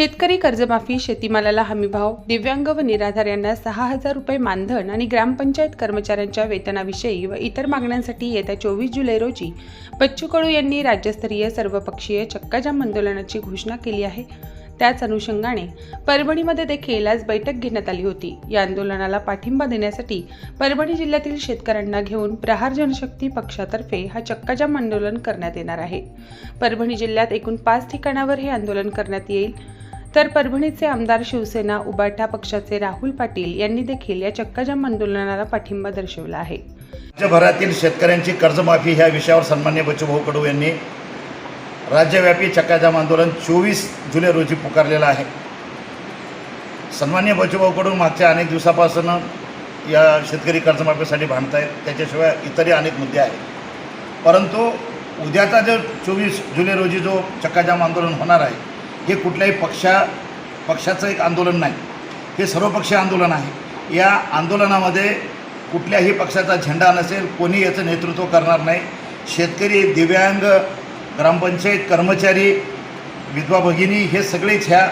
शेतकरी कर्जमाफी शेतीमालाला हमीभाव दिव्यांग व निराधार यांना सहा हजार रुपये मानधन आणि ग्रामपंचायत कर्मचाऱ्यांच्या वेतनाविषयी व इतर मागण्यांसाठी येत्या चोवीस जुलै रोजी बच्चू कडू यांनी राज्यस्तरीय सर्वपक्षीय चक्काजाम आंदोलनाची घोषणा केली आहे. त्याच अनुषंगाने परभणीमध्ये देखील आज बैठक घेण्यात आली होती. या आंदोलनाला पाठिंबा देण्यासाठी परभणी जिल्ह्यातील शेतकऱ्यांना घेऊन प्रहार जनशक्ती पक्षातर्फे हा चक्काजाम आंदोलन करण्यात येणार आहे. परभणी जिल्ह्यात एकूण पाच ठिकाणावर हे आंदोलन करण्यात येईल. तर परभणीचे आमदार शिवसेना उबाटा पक्षाचे राहुल पाटील यांनी देखील या चक्काजाम आंदोलनाला पाठिंबा दर्शवला आहे. राज्यभरातील शेतकऱ्यांची कर्जमाफी ह्या विषयावर सन्मान्य बच्चूभाऊ कडू यांनी राज्यव्यापी चक्काजाम आंदोलन चोवीस जुलै रोजी पुकारलेलं आहे. सन्मान्य बच्चूभाऊ कडू मागच्या अनेक दिवसापासून या शेतकरी कर्जमाफीसाठी भांडत आहेत त्याच्याशिवाय इतरही अनेक मुद्दे आहेत. परंतु उद्याचा जो चोवीस जुलै रोजी जो चक्काजाम आंदोलन होणार आहे हे कुठल्याही पक्षा पक्षाचं एक आंदोलन नाही. हे सर्वपक्षीय आंदोलन आहे. या आंदोलनामध्ये कुठल्याही पक्षाचा झेंडा नसेल कोणी याचं नेतृत्व करणार नाही. शेतकरी दिव्यांग ग्रामपंचायत कर्मचारी विधवा भगिनी हे सगळेच ह्या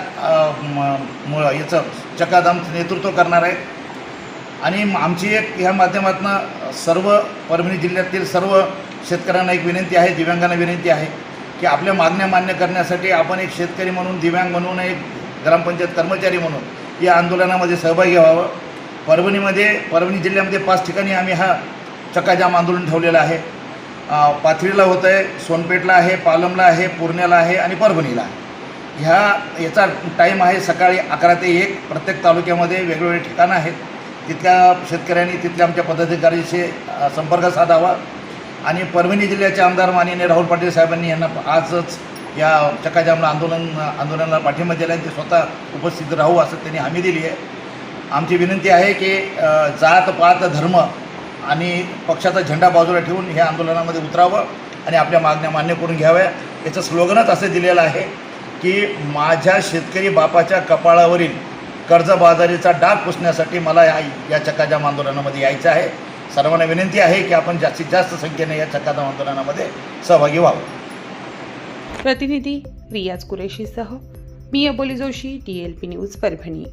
म- याचं चकादामचं नेतृत्व करणार आहेत आणि आमची एक ह्या माध्यमातून सर्व परभणी जिल्ह्यातील सर्व शेतकऱ्यांना एक विनंती आहे दिव्यांगांना विनंती आहे की आपल्या मागण्या मान्य करण्यासाठी आपण एक शेतकरी म्हणून दिव्यांग म्हणून एक ग्रामपंचायत कर्मचारी म्हणून या आंदोलनामध्ये सहभागी व्हावं. परभणीमध्ये परभणी जिल्ह्यामध्ये पाच ठिकाणी आम्ही हा चक्काजाम आंदोलन ठेवलेलं आहे. पाथरीला होतं आहे सोनपेठला आहे पालमला आहे पूर्ण्याला आहे आणि परभणीला आहे. ह्या याचा टाईम आहे सकाळी अकरा ते एक. प्रत्येक तालुक्यामध्ये वेगवेगळे ठिकाणं आहेत. तिथल्या शेतकऱ्यांनी तिथल्या आमच्या पदाधिकाऱ्यांशी संपर्क साधावा. आणि परभणी जिल्ह्याचे आमदार माननीय राहुल पाटील साहेबांनी यांना आजच या चकाजामला आंदोलन आंदोलनाला पाठिंबा दिला आहे ते स्वतः उपस्थित राहू असं त्यांनी हमी दिली आहे. आमची विनंती आहे की जात पात धर्म आणि पक्षाचा झेंडा बाजूला ठेवून ह्या आंदोलनामध्ये उतरावं आणि आपल्या मागण्या मान्य करून घ्याव्या. याचं स्लोगनच असं दिलेलं आहे की माझ्या शेतकरी बापाच्या कपाळावरील कर्जबाजारीचा डाग पुसण्यासाठी मला या या चकाजाम आंदोलनामध्ये यायचं आहे. सर्वांना विनंती आहे की आपण जास्तीत जास्त संख्येने या चक्काजाम आंदोलनामध्ये सहभागी व्हावं. प्रतिनिधी रियाज कुरेशीसह मी Aboli Joshi D L P news Parbhani.